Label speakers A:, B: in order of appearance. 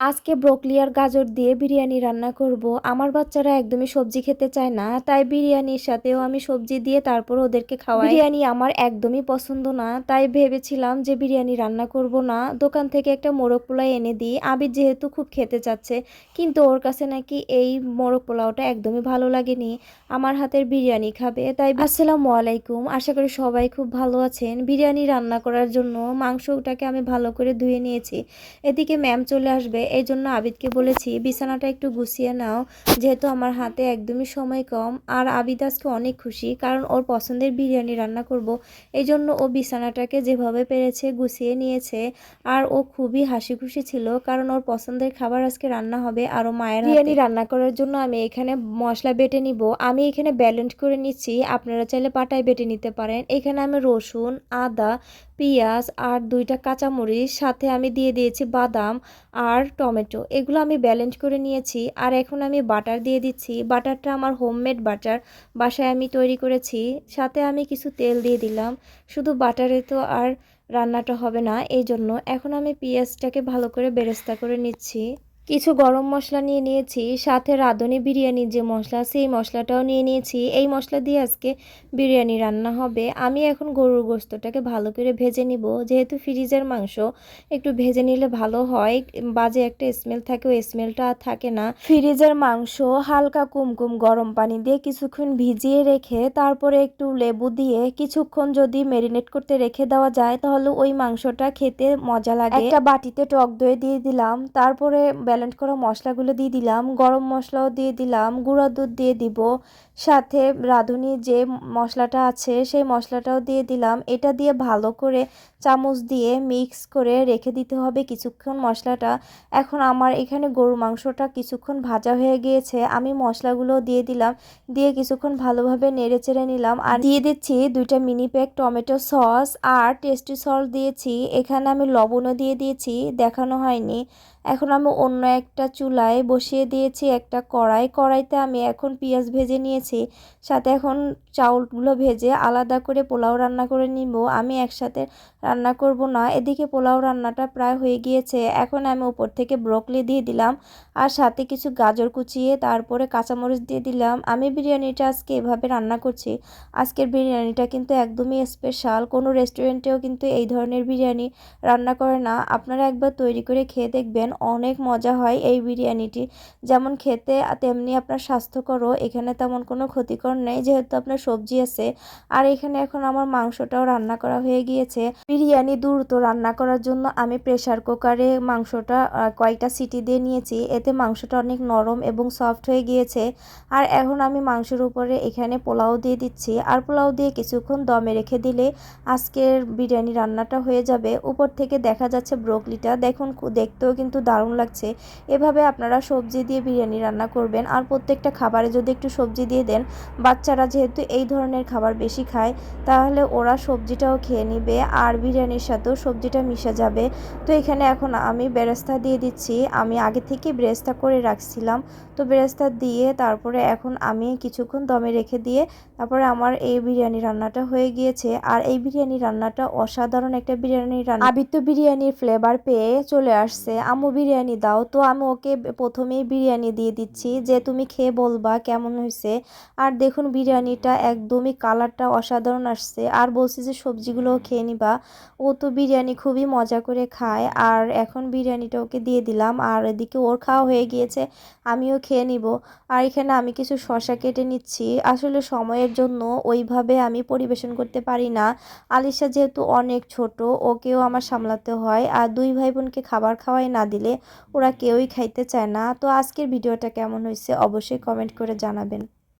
A: আজকে ব্রোকলি আর গাজর দিয়ে বিরিয়ানি রান্না করব। আমার বাচ্চারা একদমই সবজি খেতে চায় না, তাই বিরিয়ানির সাথেও আমি সবজি দিয়ে তারপর ওদেরকে খাওয়াই। বিরিয়ানি আমার একদমই পছন্দ না, তাই ভেবেছিলাম যে বিরিয়ানি রান্না করব না। দোকান থেকে একটা মোরগ পোলাও এনে দিই। আবির যেহেতু খুব খেতে চাচ্ছে, কিন্তু ওর কাছে নাকি এই মোরগ পোলাওটা একদমই ভালো লাগেনি। আমার হাতের বিরিয়ানি খাবে, তাই আসসালামু আলাইকুম। আশা করি সবাই খুব ভালো আছেন। বিরিয়ানি রান্না করার জন্য মাংসটাকে আমি ভালো করে ধুয়ে নিয়েছি। এদিকে ম্যাম চলে আসবে। এই জন্য আবিদকে বলেছি, বিছানাটা একটু গুছিয়ে নাও, যেহেতু আমার হাতে একদমই সময় কম। আর আবিদ আজকে অনেক খুশি, কারণ ওর পছন্দের বিরিয়ানি রান্না করব। এই জন্য ও বিছানাটাকে যেভাবে পেরেছে গুছিয়ে নিয়েছে। আর ও খুবই হাসি খুশি ছিল, কারণ ওর পছন্দের খাবার আজকে রান্না হবে আরও মায়ের বিরিয়ানি রান্না করার জন্য আমি এখানে মশলা বেটে নিব। আমি এখানে ব্যালেন্স করে নিচ্ছি, আপনারা চাইলে পাটায় বেটে নিতে পারেন। এখানে আমি রসুন, আদা পেঁয়াজ আর দুইটা কাঁচামরিচ, সাথে আমি দিয়ে দিয়েছি বাদাম আর টমেটো। এগুলো আমি ব্যালেন্স করে নিয়েছি আর এখন আমি বাটার দিয়ে দিচ্ছি। বাটারটা আমার হোমমেড বাটার বাসায় আমি তৈরি করেছি। সাথে আমি কিছু তেল দিয়ে দিলাম। শুধু বাটারে তো আর রান্নাটা হবে না এই জন্য এখন আমি পেঁয়াজটাকে ভালো করে বেরেস্তা করে নিচ্ছি। কিছু গরম মশলা নিয়ে নিয়েছি, সাথে রাঁধুনি বিরিয়ানির যে মশলা, সেই মশলাটাও নিয়ে নিয়েছি। এই মশলা দিয়ে আজকে বিরিয়ানি রান্না হবে। আমি এখন গরুর গোস্তটাকে ভালো করে ভেজে নিব। যেহেতু ফ্রিজের মাংস, একটু ভেজে নিলে ভালো হয়। বাজে একটা স্মেল থাকে, ওই স্মেলটা আর থাকে না। ফ্রিজের মাংস হালকা কুমকুম গরম পানি দিয়ে কিছুক্ষণ ভিজিয়ে রেখে, তারপরে একটু লেবু দিয়ে কিছুক্ষণ যদি মেরিনেট করতে রেখে দেওয়া যায়, তাহলে ওই মাংসটা খেতে মজা লাগে। একটা বাটিতে টক দই দিয়ে দিলাম। তারপরে ব্যালেন্ড করা মশলাগুলো দিয়ে দিলাম, গরম মশলাও দিয়ে দিলাম, গুঁড়া দুধ দিয়ে দিব, সাথে রাঁধুনি যে মশলাটা আছে সেই মশলাটাও দিয়ে দিলাম। এটা দিয়ে ভালো করে চামচ দিয়ে মিক্স করে রেখে দিতে হবে কিছুক্ষণ মশলাটা। এখন আমার এখানে গরু মাংসটা কিছুক্ষণ ভাজা হয়ে গিয়েছে, আমি মশলাগুলো দিয়ে দিলাম, দিয়ে কিছুক্ষণ ভালোভাবে নেড়ে চেড়ে নিলাম। আর দিয়ে দিচ্ছি দুইটা মিনি প্যাক টমেটো সস আর টেস্টি সস দিয়েছি, এখানে আমি লবণও দিয়ে দিয়েছি, দেখানো হয়নি। এখন আমি অন্য একটা চুলায় বসিয়ে দিয়েছি, একটা কড়াই। কড়াইতে আমি এখন পেঁয়াজ ভেজে নিয়েছি, সাথে এখন চাউলগুলো ভেজে আলাদা করে পোলাও রান্না করে নিব। আমি একসাথে রান্না করব না, এদিকে পোলাও রান্নাটা প্রায় হয়ে গিয়েছে। এখন আমি উপর থেকে ব্রকলি দিয়ে দিলাম আর সাথে কিছু গাজর কুচিয়ে তারপরে কাঁচামরিচ দিয়ে দিলাম। আমি বিরিয়ানিটা আজকে এভাবে রান্না করছি। আজকের বিরিয়ানিটা কিন্তু একদমই স্পেশাল কোনো রেস্টুরেন্টেও কিন্তু এই ধরনের বিরিয়ানি রান্না করে না। আপনারা একবার তৈরি করে খেয়ে দেখবেন অনেক মজা হয় এই বিরিয়ানিটি। যেমন খেতে তেমনি আপনার স্বাস্থ্যকরও, এখানে তেমন কোনো ক্ষতিকর নেই, যেহেতু আপনার সবজি আছে। আর এখানে এখন আমার মাংসটাও রান্না করা হয়ে গিয়েছে। বিরিয়ানি দ্রুত রান্না করার জন্য আমি প্রেশার কুকারে মাংসটা কয়েকটা সিটি দিয়ে নিয়েছি। এতে মাংসটা অনেক নরম এবং সফট হয়ে গিয়েছে। আর এখন আমি মাংসের উপরে এখানে পোলাও দিয়ে দিচ্ছি। আর পোলাও দিয়ে কিছুক্ষণ দমে রেখে দিলে আজকের বিরিয়ানি রান্নাটা হয়ে যাবে। উপর থেকে দেখা যাচ্ছে ব্রোকলিটা। দেখুন দেখতেও কিন্তু দারুণ লাগছে। এভাবে আপনারা সবজি দিয়ে বিরিয়ানি রান্না করবেন। আর প্রত্যেকটা খাবারে যদি একটু সবজি দিয়ে দেন, বাচ্চারা যেহেতু এই ধরনের খাবার বেশি খায়, তাহলে ওরা সবজিটাও খেয়ে নিবে আর বিরিয়ানির সাথেও সবজিটা মিশে যাবে। তো এখানে এখন আমি বেরেস্তা দিয়ে দিচ্ছি। আমি আগে থেকে বেরেস্তা করে রাখছিলাম। তো বেরেস্তা দিয়ে তারপরে এখন আমি কিছুক্ষণ দমে রেখে দিয়ে তারপরে আমার এই বিরিয়ানি রান্নাটা হয়ে গিয়েছে। আর এই বিরিয়ানি রান্নাটা অসাধারণ একটা বিরিয়ানি রান্না আবির তো বিরিয়ানির ফ্লেভার পেয়ে চলে আসছে। আম্মু বিরিয়ানি দাও। তো আমি ওকে প্রথমেই বিরিয়ানি দিয়ে দিচ্ছি। যে তুমি খেয়ে বলবা কেমন হয়েছে আর দেখুন বিরিয়ানিটা একদমই কালারটা অসাধারণ আসছে। আর বলছি যে সবজিগুলোও খেয়ে নিবা। ও তো বিরিয়ানি খুবই মজা করে খায়। আর এখন বিরিয়ানিটা ওকে দিয়ে দিলাম। আর এদিকে ওর খাওয়া হয়ে গিয়েছে। আমিও খেয়ে নিব। আর এখানে আমি কিছু শশা কেটে নিচ্ছি। আসলে সময়ের জন্য ওইভাবে আমি পরিবেশন করতে পারি না। আলিশা যেহেতু অনেক ছোট, ওকেও আমার সামলাতে হয়। আর দুই ভাই বোনকে খাবার খাওয়াই না দিলে ওরা কেউই খাইতে চায় না। তো আজকের ভিডিওটা কেমন হয়েছে অবশ্যই কমেন্ট করে জানাবেন।